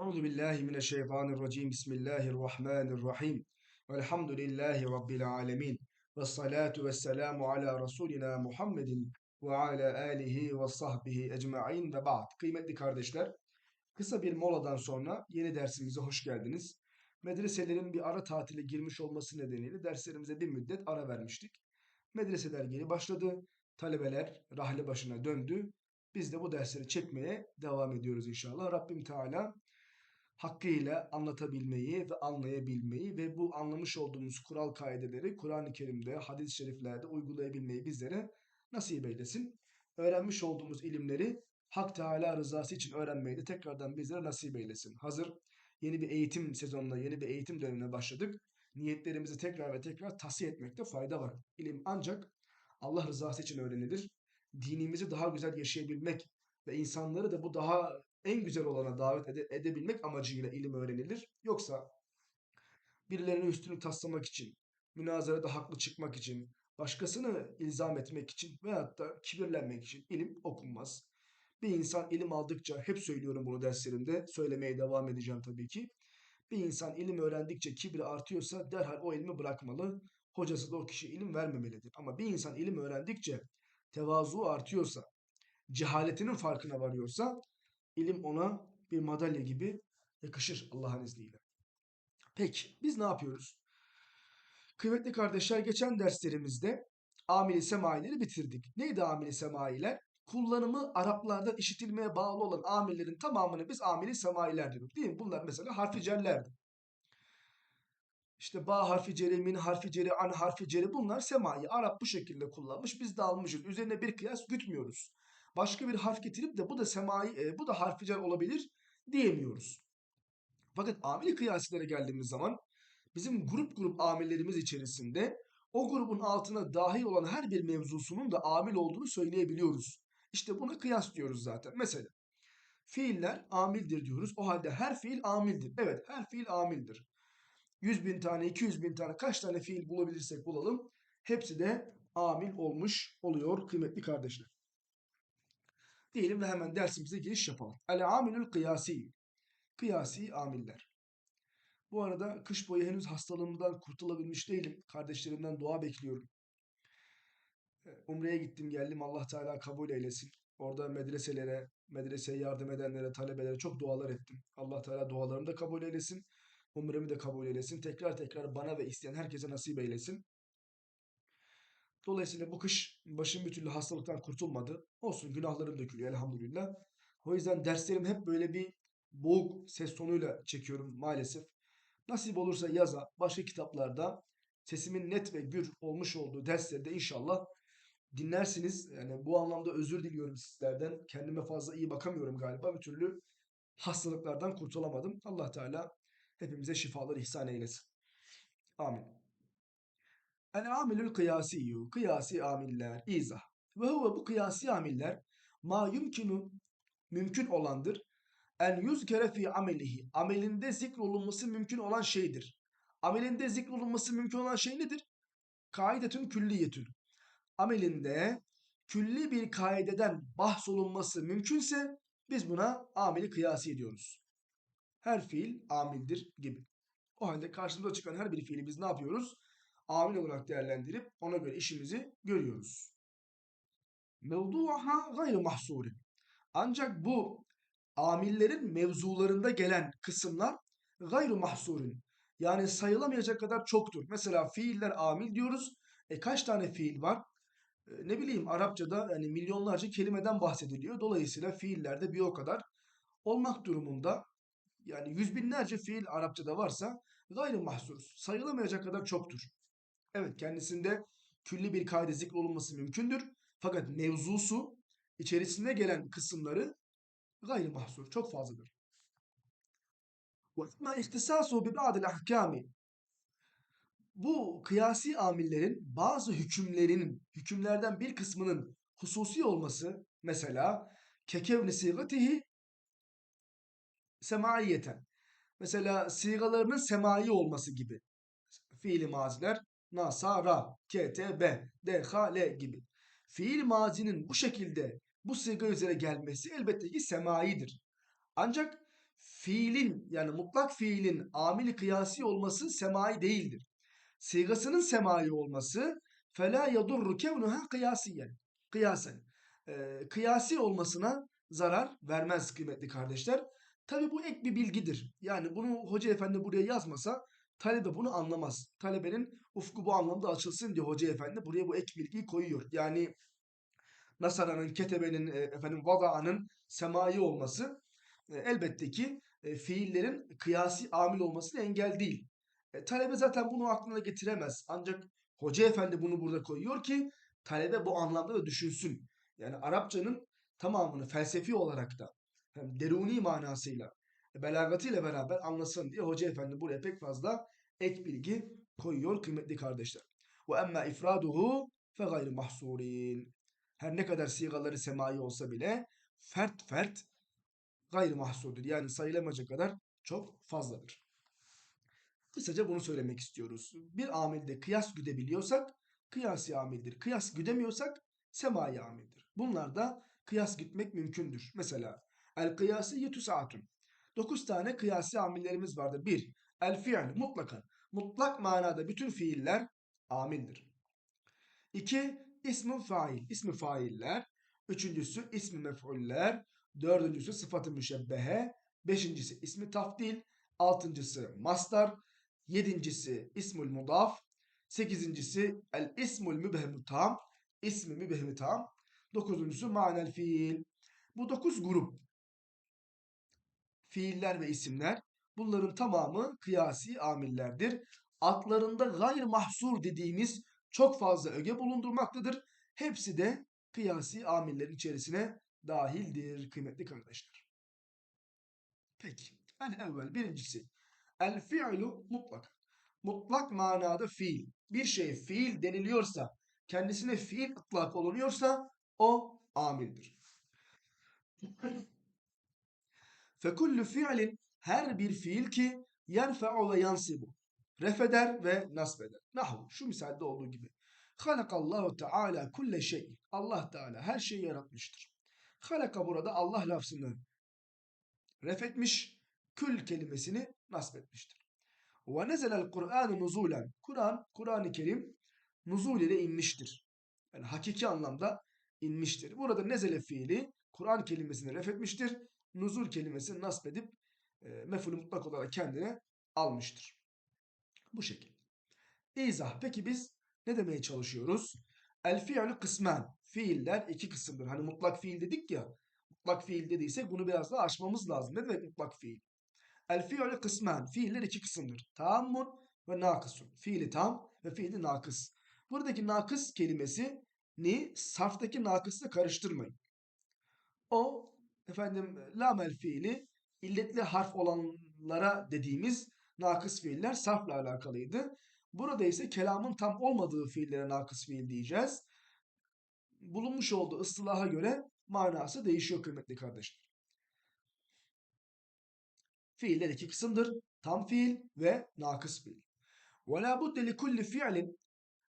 Euzu billahi mineşşeytanirracim. Bismillahirrahmanirrahim. Velhamdülillahi rabbil alamin. Ves salatu vesselamu ala rasulina Muhammedin ve ala alihi ve sahbihi ecmaîn ve ba'd. Kıymetli kardeşler, kısa bir moladan sonra yeni dersimize hoş geldiniz. Medreselerin bir ara tatile girmiş olması nedeniyle derslerimize bir müddet ara vermiştik. Medreseler geri başladı. Talebeler rahle başına döndü. Biz de bu dersleri çekmeye devam ediyoruz inşallah. Rabbim Teala hakkıyla anlatabilmeyi ve anlayabilmeyi ve bu anlamış olduğumuz kural kaideleri Kur'an-ı Kerim'de, hadis-i şeriflerde uygulayabilmeyi bizlere nasip eylesin. Öğrenmiş olduğumuz ilimleri Hak Teala rızası için öğrenmeyi de tekrardan bizlere nasip eylesin. Hazır yeni bir eğitim sezonuna, yeni bir eğitim dönemine başladık. Niyetlerimizi tekrar ve tekrar tahsiye etmekte fayda var. İlim ancak Allah rızası için öğrenilir. Dinimizi daha güzel yaşayabilmek ve insanları da bu daha en güzel olana davet ede- edebilmek amacıyla ilim öğrenilir. Yoksa birilerinin üstünü taslamak için, münazarada haklı çıkmak için, başkasını ilzam etmek için veyahut da kibirlenmek için ilim okunmaz. Bir insan ilim aldıkça, hep söylüyorum bunu derslerimde, söylemeye devam edeceğim tabii ki. Bir insan ilim öğrendikçe kibri artıyorsa derhal o ilmi bırakmalı. Hocası da o kişiye ilim vermemelidir. Ama bir insan ilim öğrendikçe tevazu artıyorsa, cehaletinin farkına varıyorsa ilim ona bir madalya gibi yakışır Allah'ın izniyle. Peki biz ne yapıyoruz? Kıymetli kardeşler geçen derslerimizde amili semaileri bitirdik. Neydi amili semailer? Kullanımı Araplarda işitilmeye bağlı olan amillerin tamamını biz amili semailer diyorduk. Değil mi? Bunlar mesela harfi cerlerdi. İşte ba harfi ceri, min harfi ceri, an harfi ceri bunlar semai. Arap bu şekilde kullanmış. Biz de almışız. Üzerine bir kıyas gütmüyoruz. Başka bir harf getirip de bu da semai, e, bu da harfi cer olabilir diyemiyoruz. Fakat amili kıyasilere geldiğimiz zaman bizim grup grup amillerimiz içerisinde o grubun altına dahil olan her bir mevzusunun da amil olduğunu söyleyebiliyoruz. İşte buna kıyas diyoruz zaten. Mesela fiiller amildir diyoruz. O halde her fiil amildir. Evet her fiil amildir. 100 bin tane, 200 bin tane kaç tane fiil bulabilirsek bulalım. Hepsi de amil olmuş oluyor kıymetli kardeşler. Diyelim ve hemen dersimize giriş yapalım. El amilül kıyasi. Kıyasi amiller. Bu arada kış boyu henüz hastalığımdan kurtulabilmiş değilim. Kardeşlerimden dua bekliyorum. E, Umre'ye gittim geldim Allah Teala kabul eylesin. Orada medreselere, medreseye yardım edenlere, talebelere çok dualar ettim. Allah Teala dualarımı da kabul eylesin. Umremi de kabul eylesin. Tekrar tekrar bana ve isteyen herkese nasip eylesin. Dolayısıyla bu kış başım bir türlü hastalıktan kurtulmadı. Olsun günahlarım dökülüyor elhamdülillah. O yüzden derslerim hep böyle bir boğuk ses tonuyla çekiyorum maalesef. Nasip olursa yaza başka kitaplarda sesimin net ve gür olmuş olduğu derslerde inşallah dinlersiniz. Yani bu anlamda özür diliyorum sizlerden. Kendime fazla iyi bakamıyorum galiba. Bir türlü hastalıklardan kurtulamadım. Allah Teala hepimize şifalar ihsan eylesin. Amin. El amilül kıyasiyyu. Kıyasi amiller. İzah. Ve huve bu kıyasi amiller ma yumkinu mümkün olandır. En yüzkere fi amelihi. Amelinde zikrolunması mümkün olan şeydir. Amelinde zikrolunması mümkün olan şey nedir? Kaidetün külliyetün. Amelinde külli bir kaideden bahsolunması mümkünse biz buna ameli kıyasi ediyoruz. Her fiil amildir gibi. O halde karşımıza çıkan her bir fiili biz ne yapıyoruz? Amil olarak değerlendirip ona göre işimizi görüyoruz. Mevduha gayr mahsurin. Ancak bu amillerin mevzularında gelen kısımlar gayr mahsurin. Yani sayılamayacak kadar çoktur. Mesela fiiller amil diyoruz. E kaç tane fiil var? E, ne bileyim Arapçada yani milyonlarca kelimeden bahsediliyor. Dolayısıyla fiillerde bir o kadar olmak durumunda. Yani yüz binlerce fiil Arapçada varsa gayri mahsur. Sayılamayacak kadar çoktur. Evet kendisinde külli bir kaide zikrolunması mümkündür. Fakat mevzusu içerisinde gelen kısımları gayri mahsur. Çok fazladır. وَاَمَّا اِخْتِسَاسُ بِبَعْدِ الْاَحْكَامِ Bu kıyasi amillerin bazı hükümlerinin, hükümlerden bir kısmının hususi olması mesela kekevni sigatihi semaiyeten. Mesela sigalarının semai olması gibi. Fiili maziler nasara, ketebe, dehale gibi. Fiil mazinin bu şekilde bu siga üzere gelmesi elbette ki semaidir. Ancak fiilin yani mutlak fiilin amili kıyasi olması semai değildir. Sigasının semai olması fela yadurru kevnuha kıyasiyen. Kıyasen. Ee, kıyasi olmasına zarar vermez kıymetli kardeşler. Tabi bu ek bir bilgidir. Yani bunu hoca efendi buraya yazmasa talebe bunu anlamaz. Talebenin ufku bu anlamda açılsın diye hoca efendi buraya bu ek bilgiyi koyuyor. Yani Nasara'nın, Ketebe'nin, e, efendim Vada'nın semai olması e, elbette ki e, fiillerin kıyasi amil olmasına engel değil. E, talebe zaten bunu aklına getiremez. Ancak hoca efendi bunu burada koyuyor ki talebe bu anlamda da düşünsün. Yani Arapçanın tamamını felsefi olarak da hem deruni manasıyla e, belagatıyla beraber anlasın diye hoca efendi buraya pek fazla ek bilgi koyuyor kıymetli kardeşler. Ve emma ifraduhu fe gayr mahsurin. Her ne kadar sigaları semai olsa bile fert fert gayr mahsurdur. Yani sayılamayacak kadar çok fazladır. Kısaca bunu söylemek istiyoruz. Bir amilde kıyas güdebiliyorsak kıyasi amildir. Kıyas güdemiyorsak semai amildir. Bunlarda kıyas gütmek mümkündür. Mesela el kıyası yetu saatun. 9 tane kıyasi amillerimiz vardır. 1. El fiil mutlaka. Mutlak manada bütün fiiller amildir. 2. İsmi fail. İsmi failler. Üçüncüsü ismi mef'uller. Dördüncüsü sıfatı müşebbehe. Beşincisi ismi tafdil. Altıncısı mastar. Yedincisi ismul mudaf. Sekizincisi el ismul mübehemü tam. İsmi mübehemü tam. Dokuzuncusu manel fiil. Bu dokuz grup. Fiiller ve isimler. Bunların tamamı kıyasi amillerdir. Adlarında gayr mahsur dediğimiz çok fazla öge bulundurmaktadır. Hepsi de kıyasi amillerin içerisine dahildir kıymetli kardeşler. Peki. En evvel birincisi. El fi'lu mutlak. Mutlak manada fiil. Bir şey fiil deniliyorsa, kendisine fiil ıtlak olunuyorsa o amildir. Fekullu fiilin her bir fiil ki yerfe'u ve yansibu. Refeder ve nasbeder. Nahu şu misalde olduğu gibi. Halakallahu Teala kulle şey. Allah Teala her şeyi yaratmıştır. Halaka burada Allah lafzını refetmiş, kül kelimesini nasbetmiştir. Ve nezelel Kur'an nuzulen. Kur'an, Kur'an-ı Kerim nuzul ile inmiştir. Yani hakiki anlamda inmiştir. Burada nezele fiili Kur'an kelimesini refetmiştir. Nuzul kelimesini nasbedip e, mefulü mutlak olarak kendine almıştır. Bu şekilde. İzah. Peki biz ne demeye çalışıyoruz? El fiilü kısmen. Fiiller iki kısımdır. Hani mutlak fiil dedik ya. Mutlak fiil dediysek bunu biraz daha açmamız lazım. Ne demek mutlak fiil? El fiilü kısmen. Fiiller iki kısımdır. Tammun ve nakısun. Fiili tam ve fiili nakıs. Buradaki nakıs kelimesi ni sarftaki nakısla karıştırmayın. O efendim lamel fiili illetli harf olanlara dediğimiz nakıs fiiller sarfla alakalıydı. Burada ise kelamın tam olmadığı fiillere nakıs fiil diyeceğiz. Bulunmuş olduğu ıstılaha göre manası değişiyor kıymetli kardeşler. Fiiller iki kısımdır. Tam fiil ve nakıs fiil. وَلَا بُدَّ لِكُلِّ fiilin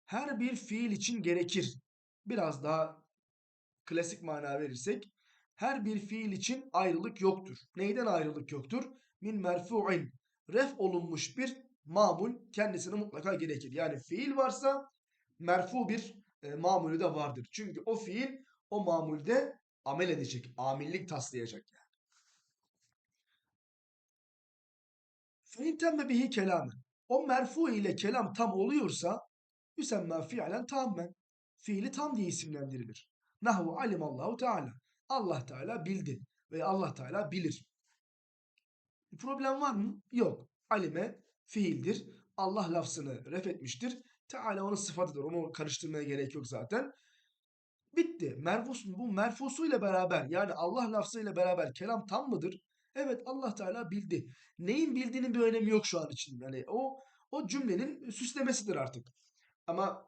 Her bir fiil için gerekir. Biraz daha klasik mana verirsek her bir fiil için ayrılık yoktur. Neyden ayrılık yoktur? Min merfu'in. Ref olunmuş bir mamul kendisine mutlaka gerekir. Yani fiil varsa merfu bir e, mamulü de vardır. Çünkü o fiil o mamulde amel edecek. Amillik taslayacak yani. Feintenme bihi kelamen. O merfu ile kelam tam oluyorsa yüsemmen fiilen tammen. Fiili tam diye isimlendirilir. Nahu alimallahu teala. Allah Teala bildi ve Allah Teala bilir. Bir problem var mı? Yok. Alime fiildir. Allah lafzını ref etmiştir. Teala onun sıfatıdır. Onu karıştırmaya gerek yok zaten. Bitti. Merfus, bu merfusuyla beraber yani Allah lafzıyla beraber kelam tam mıdır? Evet Allah Teala bildi. Neyin bildiğinin bir önemi yok şu an için. Yani o o cümlenin süslemesidir artık. Ama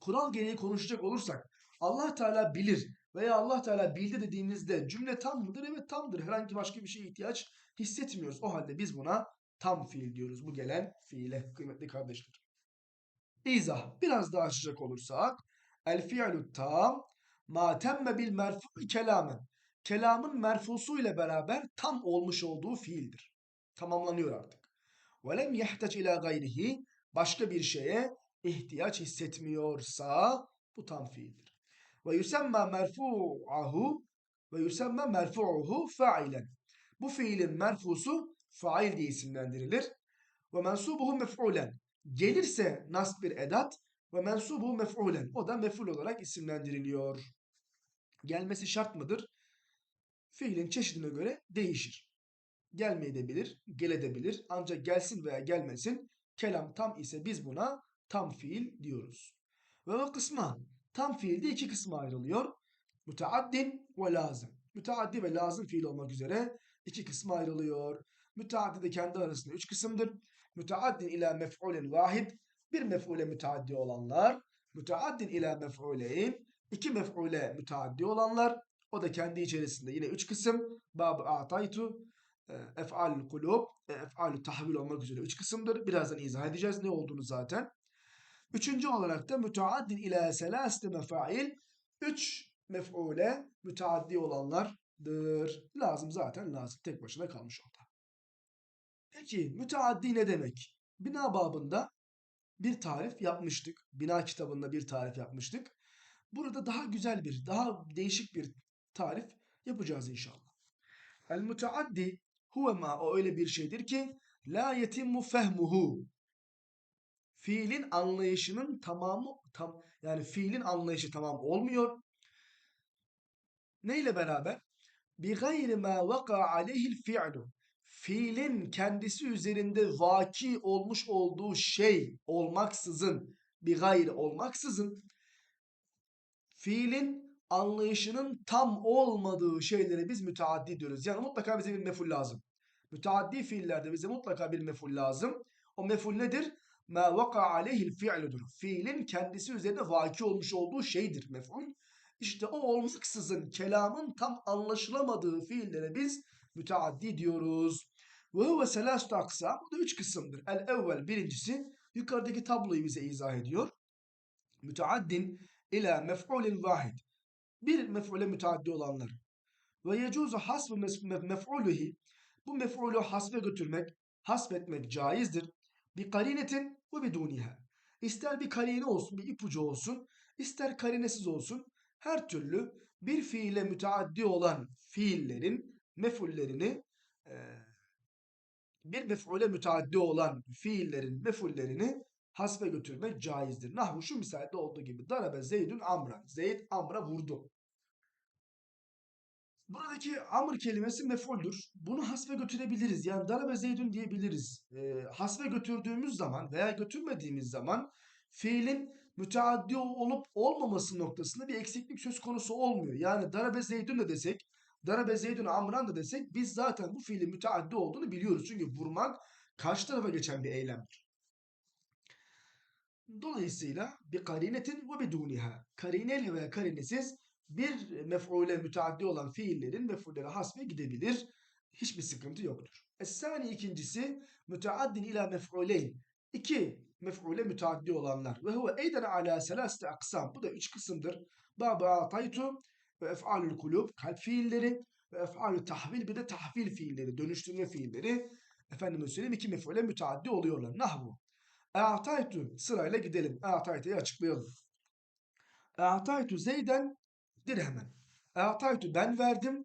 kural gereği konuşacak olursak Allah Teala bilir veya Allah Teala bildi dediğimizde cümle tam mıdır? Evet tamdır. Herhangi başka bir şeye ihtiyaç hissetmiyoruz. O halde biz buna tam fiil diyoruz. Bu gelen fiile kıymetli kardeşler. İzah. Biraz daha açacak olursak el fi'lu tam ma temme bil merfu kelamen. Kelamın merfusu ile beraber tam olmuş olduğu fiildir. Tamamlanıyor artık. Ve lem yehtaç ila gayrihi başka bir şeye ihtiyaç hissetmiyorsa bu tam fiildir. Ve yusemma merfu'ahu ve yusemma merfu'uhu fa'ilen. Bu fiilin merfusu fail diye isimlendirilir. Ve mensubuhu mef'ulen. Gelirse nasb bir edat ve mensubuhu mef'ulen. O da mef'ul olarak isimlendiriliyor. Gelmesi şart mıdır? Fiilin çeşidine göre değişir. Gelmeyebilir, gelebilir. Ancak gelsin veya gelmesin. Kelam tam ise biz buna tam fiil diyoruz. Ve o kısma tam fiilde iki kısma ayrılıyor. Müteaddin ve lazım. Müteaddi ve lazım fiil olmak üzere iki kısma ayrılıyor. Müteaddi de kendi arasında üç kısımdır. Müteaddin ila mef'ulin vahid. Bir mef'ule müteaddi olanlar. Müteaddin ila mef'uleyn. iki mef'ule müteaddi olanlar. O da kendi içerisinde yine üç kısım. Bab-ı a'taytu, e, ef'al kulub, e, ef'al tahvil olmak üzere üç kısımdır. Birazdan izah edeceğiz ne olduğunu zaten. Üçüncü olarak da müteaddin ila selasete mefail. Üç mef'ule müteaddi olanlardır. Lazım zaten lazım. Tek başına kalmış orada. Peki müteaddi ne demek? Bina babında bir tarif yapmıştık. Bina kitabında bir tarif yapmıştık. Burada daha güzel bir, daha değişik bir tarif yapacağız inşallah. El müteaddi huve ma o öyle bir şeydir ki la yetimmu fehmuhu. Fiilin anlayışının tamamı tam yani fiilin anlayışı tamam olmuyor. Neyle beraber? Bi gayri ma vaka aleyhil fi'lu. Fiilin kendisi üzerinde vaki olmuş olduğu şey olmaksızın, bir gayri olmaksızın fiilin anlayışının tam olmadığı şeylere biz müteaddi diyoruz. Yani mutlaka bize bir meful lazım. Müteaddi fiillerde bize mutlaka bir meful lazım. O meful nedir? Ma vaka aleyhil fi'ludur. Fiilin kendisi üzerinde vaki olmuş olduğu şeydir meful. İşte o olmaksızın kelamın tam anlaşılamadığı fiillere biz müteaddi diyoruz. Ve huve selastu aksa. Bu da üç kısımdır. El evvel birincisi yukarıdaki tabloyu bize izah ediyor. Müteaddin ila mef'ulin vahid. Bir mef'ule müteaddi olanlar. Ve yecuzu hasbu mef'uluhi. Bu mef'ulü hasbe götürmek, hasbetmek caizdir. Bir karinetin ve biduniha. İster bir karine olsun, bir ipucu olsun, ister karinesiz olsun. Her türlü bir fiile müteaddi olan fiillerin mefullerini e, bir mef'ule müteaddi olan fiillerin mefullerini hasbe götürmek caizdir. Nahvu şu misalde olduğu gibi. Darabe Zeydün Amra. Zeyd Amr'a vurdu. Buradaki amr kelimesi mefuldür. Bunu hasbe götürebiliriz. Yani darabe Zeydün diyebiliriz. E, hasbe götürdüğümüz zaman veya götürmediğimiz zaman fiilin müteaddi olup olmaması noktasında bir eksiklik söz konusu olmuyor. Yani darabe Zeydün de desek Darabe Zeydun Amran da desek biz zaten bu fiilin müteaddi olduğunu biliyoruz. Çünkü vurmak karşı tarafa geçen bir eylemdir. Dolayısıyla bir karinetin ve beduniha. Karineyle veya karinesiz bir mef'ule müteaddi olan fiillerin mef'ullere hasbe gidebilir. Hiçbir sıkıntı yoktur. Es-sani ikincisi müteaddin ila mef'uleyn. İki mef'ule müteaddi olanlar. Ve huve eyden ala selasete aksam. Bu da üç kısımdır. Baba ataytu ve ef'alül kulub kalp fiilleri ve ef'alü tahvil bir de tahvil fiilleri, dönüştürme fiilleri efendime söyleyeyim iki mef'ule müteaddi oluyorlar. Nahvu. E'ataytu sırayla gidelim. E'ataytu'yu açıklayalım. E'ataytu Zeyden dirhemen. E'ataytu ben verdim.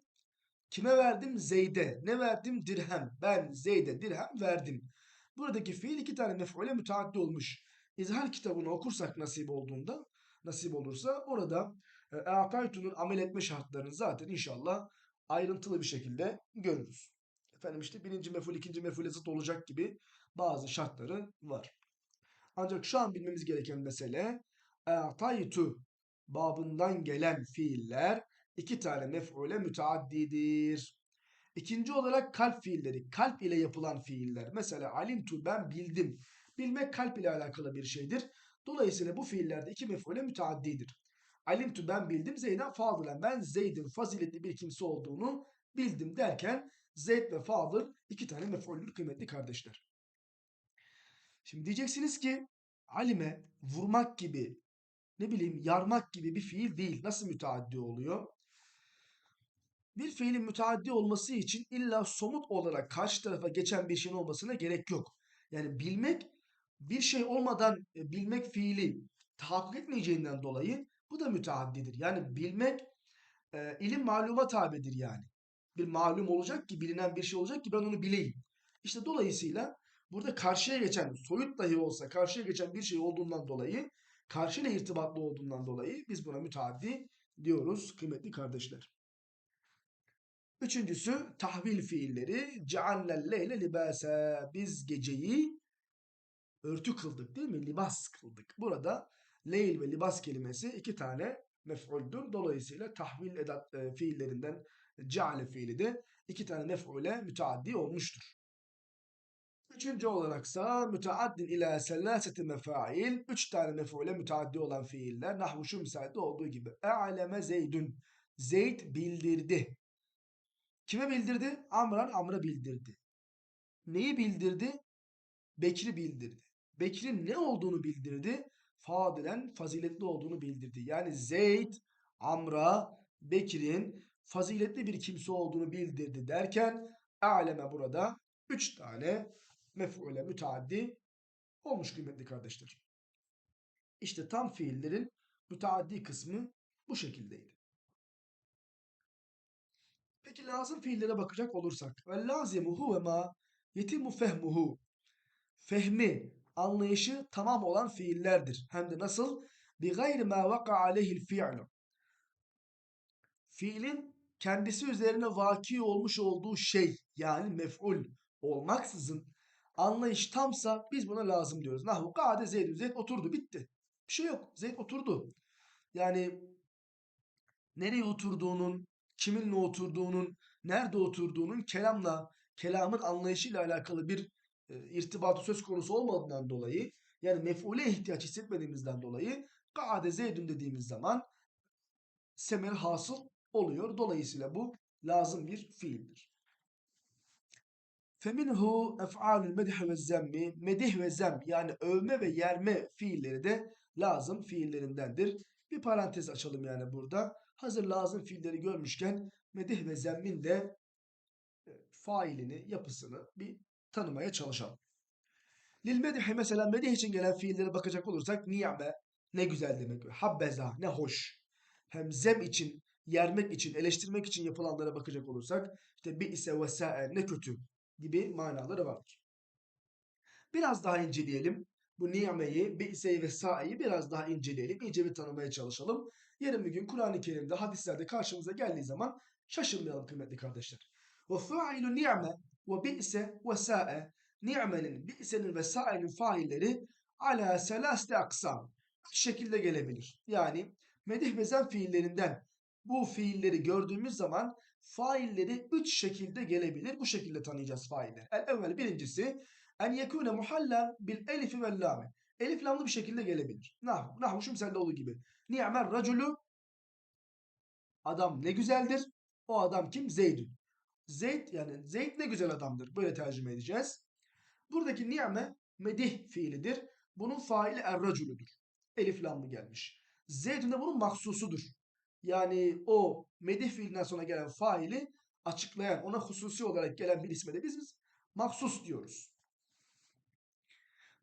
Kime verdim? Zeyd'e. Ne verdim? Dirhem. Ben Zeyd'e dirhem verdim. Buradaki fiil iki tane mef'ule müteaddi olmuş. İzhar kitabını okursak nasip olduğunda, nasip olursa orada E'ataytu'nun amel etme şartlarını zaten inşallah ayrıntılı bir şekilde görürüz. Efendim işte birinci meful, ikinci mefule zıt olacak gibi bazı şartları var. Ancak şu an bilmemiz gereken mesele E'ataytu babından gelen fiiller iki tane mef'ule müteaddidir. İkinci olarak kalp fiilleri, kalp ile yapılan fiiller. Mesela alimtu ben bildim. Bilmek kalp ile alakalı bir şeydir. Dolayısıyla bu fiillerde iki mef'ule müteaddidir. Alimtu ben bildim Zeyd'den fadilen. Ben Zeyd'in faziletli bir kimse olduğunu bildim derken Zeyd ve Fadıl iki tane mef'uldür kıymetli kardeşler. Şimdi diyeceksiniz ki alime vurmak gibi ne bileyim yarmak gibi bir fiil değil. Nasıl müteaddi oluyor? Bir fiilin müteaddi olması için illa somut olarak karşı tarafa geçen bir şeyin olmasına gerek yok. Yani bilmek bir şey olmadan e, bilmek fiili tahakkuk etmeyeceğinden dolayı bu da müteaddidir. Yani bilmek e, ilim maluma tabidir yani. Bir malum olacak ki bilinen bir şey olacak ki ben onu bileyim. İşte dolayısıyla burada karşıya geçen soyut dahi olsa karşıya geçen bir şey olduğundan dolayı karşıyla irtibatlı olduğundan dolayı biz buna müteaddi diyoruz kıymetli kardeşler. Üçüncüsü tahvil fiilleri. Ceallel leyle libase. Biz geceyi örtü kıldık değil mi? Libas kıldık. Burada leyl ve libas kelimesi iki tane mef'uldür. Dolayısıyla tahvil edat e, fiillerinden ceale fiili de iki tane mef'ule müteaddi olmuştur. Üçüncü olaraksa müteaddin ila selaseti mefail. Üç tane mef'ule müteaddi olan fiiller. Nahvu şu misalde olduğu gibi. E'aleme zeydün. Zeyd bildirdi. Kime bildirdi? Amran Amr'a bildirdi. Neyi bildirdi? Bekri bildirdi. Bekir'in ne olduğunu bildirdi? Fadilen faziletli olduğunu bildirdi. Yani Zeyd Amr'a Bekir'in faziletli bir kimse olduğunu bildirdi derken aleme burada üç tane mef'ule müteaddi olmuş kıymetli kardeşler. İşte tam fiillerin müteaddi kısmı bu şekildeydi. Peki lazım fiillere bakacak olursak. Ve lazimuhu ve ma yetimu fehmuhu. Fehmi, anlayışı tamam olan fiillerdir. Hem de nasıl? Bi gayri ma vaka aleyhil fi'lu. Fiilin kendisi üzerine vaki olmuş olduğu şey yani mef'ul olmaksızın anlayış tamsa biz buna lazım diyoruz. Nahu kade Zeyd. Zeyd oturdu bitti. Bir şey yok. Zeyd oturdu. Yani nereye oturduğunun, kiminle oturduğunun, nerede oturduğunun kelamla, kelamın anlayışıyla alakalı bir e, irtibatı söz konusu olmadığından dolayı yani mef'ule ihtiyaç hissetmediğimizden dolayı kade zeydün dediğimiz zaman semer hasıl oluyor. Dolayısıyla bu lazım bir fiildir. Feminhu ef'alül medih ve zemmi. Medih ve zem yani övme ve yerme fiilleri de lazım fiillerindendir. Bir parantez açalım yani burada. Hazır lazım fiilleri görmüşken medih ve zemmin de e, failini, yapısını bir tanımaya çalışalım. Lil medih mesela medih için gelen fiillere bakacak olursak niyame ne güzel demek. Habbeza ne hoş. Hem zem için, yermek için, eleştirmek için yapılanlara bakacak olursak işte bir ise vesaire ne kötü gibi manaları vardır. Biraz daha inceleyelim. Bu nimeyi, bi'seyi ve sa'iyi biraz daha inceleyelim. İyice bir tanımaya çalışalım. Yarın bir gün Kur'an-ı Kerim'de, hadislerde karşımıza geldiği zaman şaşırmayalım kıymetli kardeşler. Ve failu ni'me ve bi'se ve sa'e ni'menin, bi'senin ve sa'enin failleri ala selaste aksam. Üç şekilde gelebilir. Yani medih ve zem fiillerinden bu fiilleri gördüğümüz zaman failleri üç şekilde gelebilir. Bu şekilde tanıyacağız failleri. El evvel birincisi en yekune muhallen bil elifi vel lame. Elif lamlı bir şekilde gelebilir. Nah, nah şu misalde olduğu gibi. Ni'mer raculu adam ne güzeldir. O adam kim? Zeydün. Zeyd yani Zeyd ne güzel adamdır. Böyle tercüme edeceğiz. Buradaki ni'me medih fiilidir. Bunun faili er-raculudur. Elif lamlı gelmiş. Zeydün de bunun mahsusudur. Yani o medih fiilinden sonra gelen faili açıklayan, ona hususi olarak gelen bir isme de biz, biz mahsus diyoruz.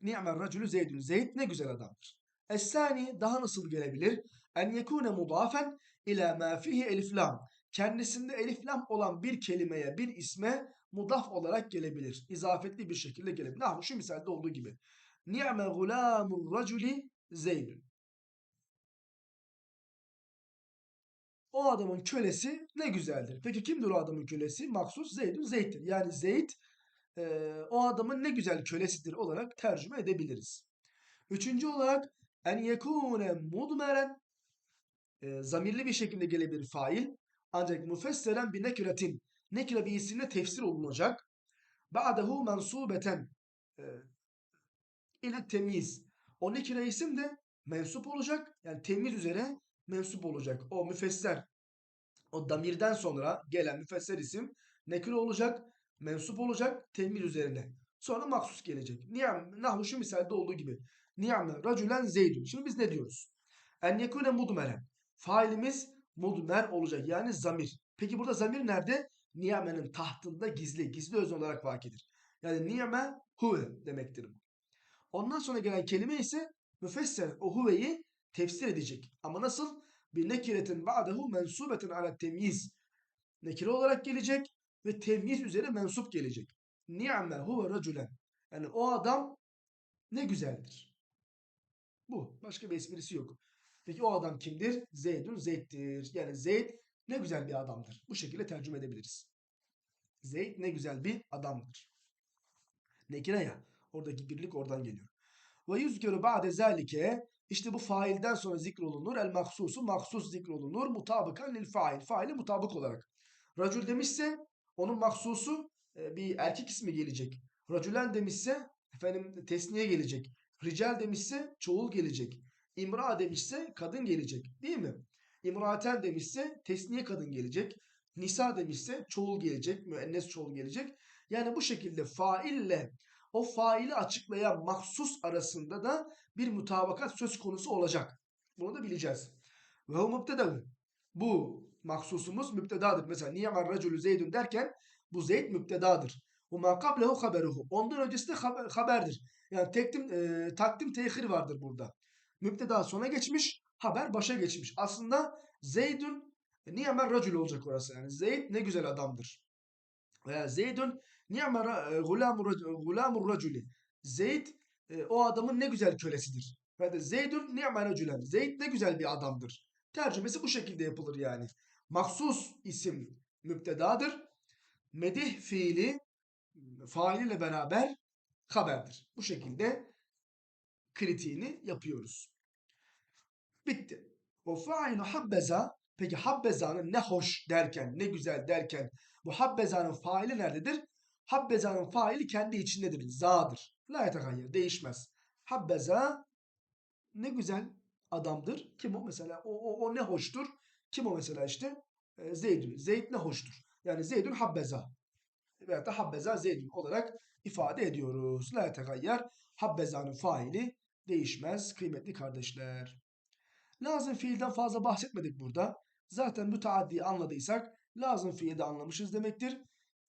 Ni'mer racülü Zeydün. Zeyd ne güzel adamdır. Es-sani daha nasıl gelebilir? En yekune mudafen ila ma fihi elif lam. Kendisinde elif lam olan bir kelimeye, bir isme mudaf olarak gelebilir. İzafetli bir şekilde gelebilir. Nah, şu misalde olduğu gibi. Ni'me gulamur raculi Zeydün. O adamın kölesi ne güzeldir. Peki kimdir o adamın kölesi? Maksus Zeyd'ün Zeyd'dir. Yani Zeyd e, o adamın ne güzel kölesidir olarak tercüme edebiliriz. Üçüncü olarak en yekune mudmeren e, zamirli bir şekilde gelebilir fail. Ancak müfesseren bir nekretin nekre bir isimle tefsir olunacak. Ba'dehu mensubeten e, ile temiz. O nekre isim de mensup olacak. Yani temiz üzere mensup olacak. O müfesser o damirden sonra gelen müfesser isim nekre olacak, mensup olacak temir üzerine. Sonra maksus gelecek. Niyam, nahvu şu misalde olduğu gibi. Niyame racülen zeydun. Şimdi biz ne diyoruz? En yekune mudmeren. Failimiz mudmer olacak. Yani zamir. Peki burada zamir nerede? Ni'menin tahtında gizli, gizli özne olarak vakidir. Yani ni'me huve demektir bu. Ondan sonra gelen kelime ise müfesser o huveyi tefsir edecek. Ama nasıl? Bir nekiretin ba'dehu mensubetin ala temyiz. Nekire olarak gelecek ve temyiz üzere mensup gelecek. Ni'me huve racülen. Yani o adam ne güzeldir. Bu. Başka bir esprisi yok. Peki o adam kimdir? Zeydun Zeyd'dir. Yani Zeyd ne güzel bir adamdır. Bu şekilde tercüme edebiliriz. Zeyd ne güzel bir adamdır. Nekire ya. Oradaki birlik oradan geliyor. Ve yüzgörü ba'de zalike işte bu failden sonra zikrolunur. El maksusu maksus zikrolunur. Mutabıkan lil fail. Faili mutabık olarak. Racül demişse onun maksusu e, bir erkek ismi gelecek. Racülen demişse efendim tesniye gelecek. Rical demişse çoğul gelecek. İmra demişse kadın gelecek. Değil mi? İmraten demişse tesniye kadın gelecek. Nisa demişse çoğul gelecek. Müennes çoğul gelecek. Yani bu şekilde faille o faili açıklayan mahsus arasında da bir mutabakat söz konusu olacak. Bunu da bileceğiz. Ve o mübtedavun. Bu mahsusumuz mübtedadır. Mesela ni'mer racülü zeydün derken bu zeyd mübtedadır. Bu ma haberuhu. Ondan öncesi de haber, haberdir. Yani tekdim, e, takdim tehir vardır burada. Mübteda sona geçmiş, haber başa geçmiş. Aslında zeydün ni'mer racül olacak orası. Yani zeyd ne güzel adamdır. Veya zeydün ni'mer gulamur racülü. Zeyd e, o adamın ne güzel kölesidir. Ve de zeydün ni'mer racülen. Zeyd ne güzel bir adamdır. Tercümesi bu şekilde yapılır yani. Maksus isim müptedadır. Medih fiili failiyle beraber haberdir. Bu şekilde kritiğini yapıyoruz. Bitti. O failu habbeza peki habbezanın ne hoş derken ne güzel derken bu habbezanın faili nerededir? Habbezanın faili kendi içindedir. Za'dır. La yetagayyir. Değişmez. Habbeza ne güzel adamdır. Kim o mesela? O, o, o ne hoştur? Kim o mesela işte? E, Zeydün. Zeyd ne hoştur? Yani Zeydün habbeza. Veyahut da habbeza Zeydün olarak ifade ediyoruz. La yetegayyar. Habbezanın faili değişmez kıymetli kardeşler. Lazım fiilden fazla bahsetmedik burada. Zaten müteaddiyi anladıysak lazım fiili de anlamışız demektir.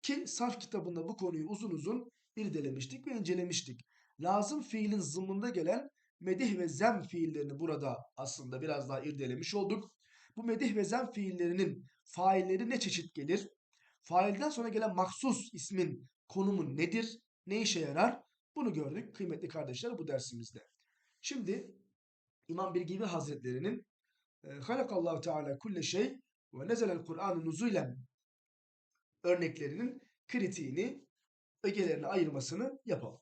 Ki sarf kitabında bu konuyu uzun uzun irdelemiştik ve incelemiştik. Lazım fiilin zımında gelen medih ve zem fiillerini burada aslında biraz daha irdelemiş olduk. Bu medih ve zem fiillerinin failleri ne çeşit gelir? Failden sonra gelen maksus ismin konumu nedir? Ne işe yarar? Bunu gördük kıymetli kardeşler bu dersimizde. Şimdi İmam Bilgivi Hazretleri'nin e, Halakallahu Teala kulle şey ve nezelel Kur'an-ı nuzulen örneklerinin kritiğini, ögelerini ayırmasını yapalım.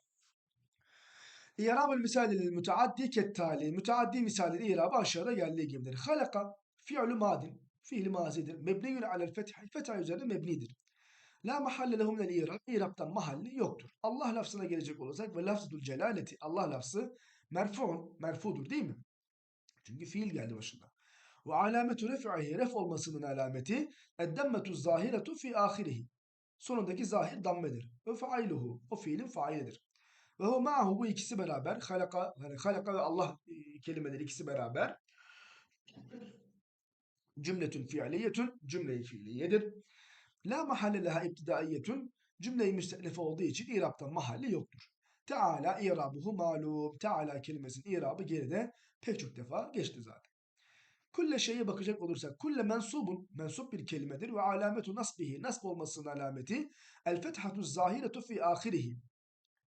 İrabül misalil müteaddi kettali. Müteaddi misalleri irabı aşağıda geldiği gibidir. Halaka fi'lü madin. Fi'li mazidir. Mebniyün alel feth'i. Fetha üzerinde mebnidir. La mahalle lehum minel irab. İrab'dan mahalli yoktur. Allah lafzına gelecek olursak ve lafzul celaleti. Allah lafzı merfu'un. Merfudur değil mi? Çünkü fiil geldi başında. Ve alametu ref'ihi. Ref olmasının alameti eddemmetu zahiretu fi ahirihi. Sonundaki zahir dammedir. Ve failuhu. O fiilin failidir. Ve hu ma'hu bu ikisi beraber halaka, yani halaka ve Allah e, kelimeleri ikisi beraber cümletün fiiliyetün cümle-i fiiliyedir. La mahalle leha ibtidaiyetün cümle-i müstehnefe olduğu için İrab'da mahalli yoktur. Teala irabuhu malum. Teala kelimesinin irabı geride pek çok defa geçti zaten. Kulle şeye bakacak olursak kulle mensubun mensup bir kelimedir ve alametu nasbihi nasb olmasının alameti el fethatu zahiretu fi ahirihi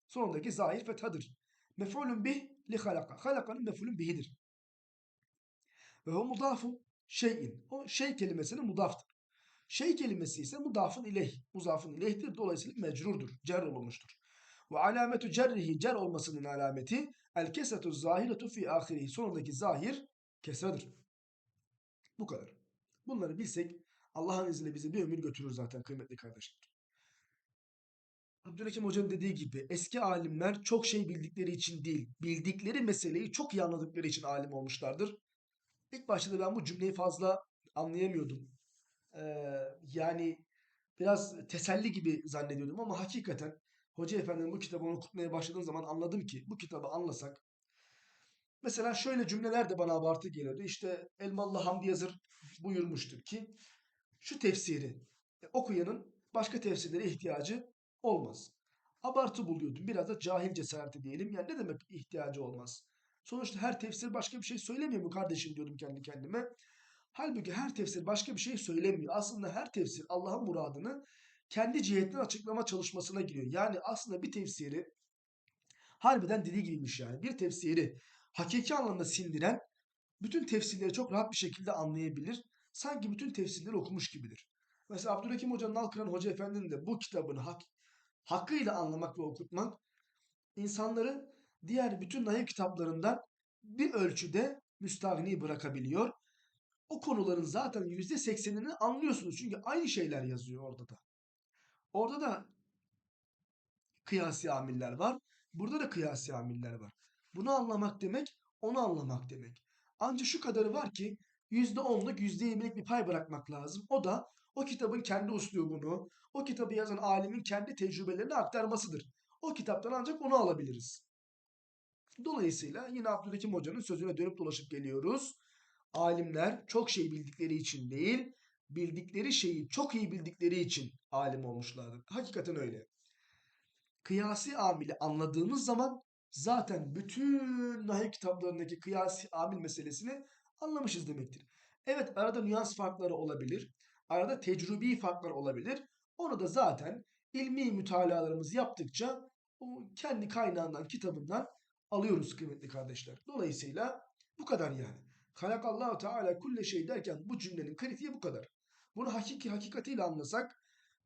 sonundaki zahir fethadır. Mef'ulun bih li halaka. Halakanın mef'ulun bihidir. Ve o mudafu şeyin. O şey kelimesinin mudaftır. Şey kelimesi ise mudafın ileyh. Muzafın ileyhtir. Dolayısıyla mecrurdur. Cer olunmuştur. Ve alametu cerrihi cer olmasının alameti el kesetu zahiretu fi ahirihi. Sonundaki zahir kesradır. Bu kadar. Bunları bilsek Allah'ın izniyle bizi bir ömür götürür zaten kıymetli kardeşler. Abdülhakim Hoca'nın dediği gibi eski alimler çok şey bildikleri için değil, bildikleri meseleyi çok iyi anladıkları için alim olmuşlardır. İlk başta da ben bu cümleyi fazla anlayamıyordum. Ee, yani biraz teselli gibi zannediyordum ama hakikaten Hoca Efendi'nin bu kitabını okutmaya başladığım zaman anladım ki bu kitabı anlasak Mesela şöyle cümleler de bana abartı geliyordu. İşte Elmalı Hamdi Yazır buyurmuştur ki şu tefsiri e, okuyanın başka tefsirlere ihtiyacı olmaz. Abartı buluyordum. Biraz da cahil cesareti diyelim. Yani ne demek ihtiyacı olmaz? Sonuçta her tefsir başka bir şey söylemiyor mu kardeşim diyordum kendi kendime. Halbuki her tefsir başka bir şey söylemiyor. Aslında her tefsir Allah'ın muradını kendi cihetinden açıklama çalışmasına giriyor. Yani aslında bir tefsiri harbiden dediği gibiymiş yani. Bir tefsiri hakiki anlamda sindiren bütün tefsirleri çok rahat bir şekilde anlayabilir. Sanki bütün tefsirleri okumuş gibidir. Mesela Abdülhakim Hoca'nın Alkıran Hoca Efendi'nin de bu kitabını hak, hakkıyla anlamak ve okutmak insanları diğer bütün nahiv kitaplarından bir ölçüde müstahni bırakabiliyor. O konuların zaten yüzde seksenini anlıyorsunuz. Çünkü aynı şeyler yazıyor orada da. Orada da kıyasi amiller var. Burada da kıyasi amiller var. Bunu anlamak demek, onu anlamak demek. Ancak şu kadarı var ki %10'luk, %20'lik bir pay bırakmak lazım. O da o kitabın kendi uslubunu, o kitabı yazan alimin kendi tecrübelerini aktarmasıdır. O kitaptan ancak onu alabiliriz. Dolayısıyla yine Abdülhakim Hoca'nın sözüne dönüp dolaşıp geliyoruz. Alimler çok şey bildikleri için değil, bildikleri şeyi çok iyi bildikleri için alim olmuşlardır. Hakikaten öyle. Kıyasi amili anladığımız zaman zaten bütün nahiv kitaplarındaki kıyasi amil meselesini anlamışız demektir. Evet arada nüans farkları olabilir. Arada tecrübi farklar olabilir. Onu da zaten ilmi mütalalarımızı yaptıkça o kendi kaynağından, kitabından alıyoruz kıymetli kardeşler. Dolayısıyla bu kadar yani. Halakallahu Teala kulle şey derken bu cümlenin kritiği bu kadar. Bunu hakiki hakikatiyle anlasak,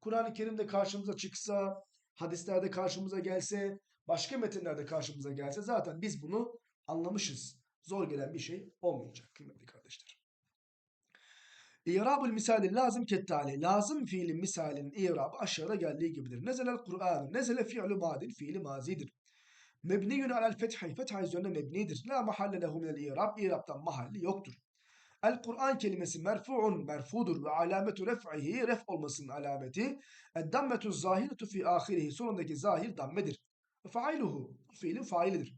Kur'an-ı Kerim'de karşımıza çıksa, hadislerde karşımıza gelse, başka metinlerde karşımıza gelse zaten biz bunu anlamışız. Zor gelen bir şey olmayacak kıymetli kardeşler. İrabul misali lazım kettali. Lazım fiilin misalinin irabı aşağıda geldiği gibidir. Nezelel Kur'an, nezele fi'lu madin, fiili mazidir. Mebniyun alel fethi, fetha üzerine mebnidir. La mahalle lehu minel irab, irabdan mahalli yoktur. El Kur'an kelimesi merfu'un merfudur ve alametu ref'ihi ref olmasının alameti eddammetu zahiretu fi ahirihi sonundaki zahir dammedir. Failuhu fiilin failidir.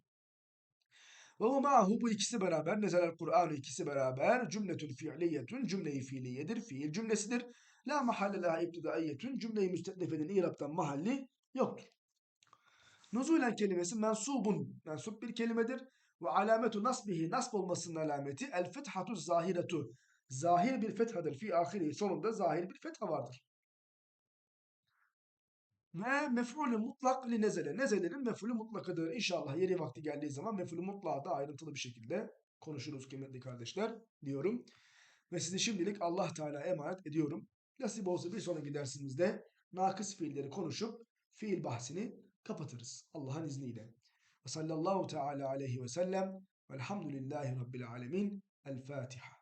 Ve hu ma'hu bu ikisi beraber nezelel Kur'an ikisi beraber cümletül fiiliyetun cümleyi fiiliyedir. Fiil cümlesidir. La mahalle la ibtidaiyetun cümleyi müstednefenin iraptan mahalli yoktur. Nuzulen kelimesi mensubun mensup bir kelimedir. Ve alametu nasbihi nasb olmasının alameti el fethatu zahiretu. Zahir bir fethadır. Fi ahiri sonunda zahir bir fetha vardır. Ve mef'ulü mutlak li nezele. Nezelerin mef'ulü mutlakıdır. İnşallah yeri vakti geldiği zaman mef'ulü mutlağı da ayrıntılı bir şekilde konuşuruz kıymetli kardeşler diyorum. Ve sizi şimdilik Allah Teala emanet ediyorum. Nasip olsa bir sonraki dersimizde nakıs fiilleri konuşup fiil bahsini kapatırız. Allah'ın izniyle. Ve sallallahu teala aleyhi ve sellem velhamdülillahi rabbil alemin. El Fatiha.